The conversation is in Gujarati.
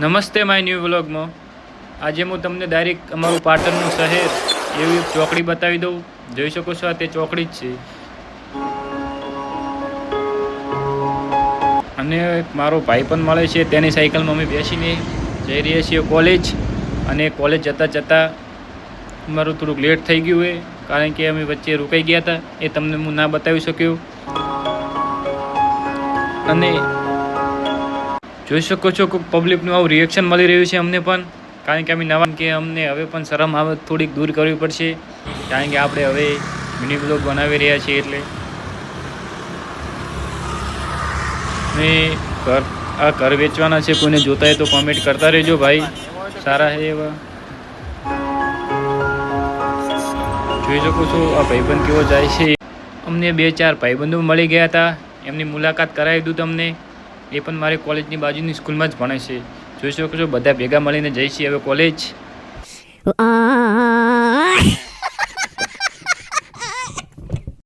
નમસ્તે, માય ન્યૂ વ્લોગમાં. આજે હું તમને ડાયરેક્ટ અમારું પાટણનું શહેર એવી ચોકડી બતાવી દઉં. જોઈ શકો છો, આ તે ચોકડી જ છે. અને મારો ભાઈ પણ મળે છે, તેની સાયકલમાં અમે બેસીને જઈ રહ્યા છીએ કોલેજ. અને કોલેજ જતાં જતાં મારું થોડુંક લેટ થઈ ગયું હોય કારણ કે અમે વચ્ચે રોકાઈ ગયા હતા. એ તમને હું ના બતાવી શક્યો. અને જોઈ શકો છો કે પબ્લિકનું આવું રિએક્શન મળી રહ્યું છે અમને પણ. કારણ કે અમે નવા કે અમને હવે પણ શરમ આવે થોડીક દૂર કરવી પડશે. કારણ કે આપણે હવે મિની બ્લોગ બનાવી રહ્યા છીએ એટલે. ને ઘર, આ ઘર વેચવાના છે, કોઈને જોતા હોય તો કોમેન્ટ કરતા રહેજો ભાઈ. સારા છે એવા. જોઈ શકો છો, આ ભાઈબંધ કેવો જાય છે. અમને બે ચાર ભાઈબંધો મળી ગયા હતા. એમની મુલાકાત કરાવી દઉં તમને. એ પણ મારી કોલેજની બાજુની સ્કૂલમાં જ ભણે છે. જોઈ શકો છો, બધા ભેગા મળીને જઈએ છીએ હવે કોલેજ.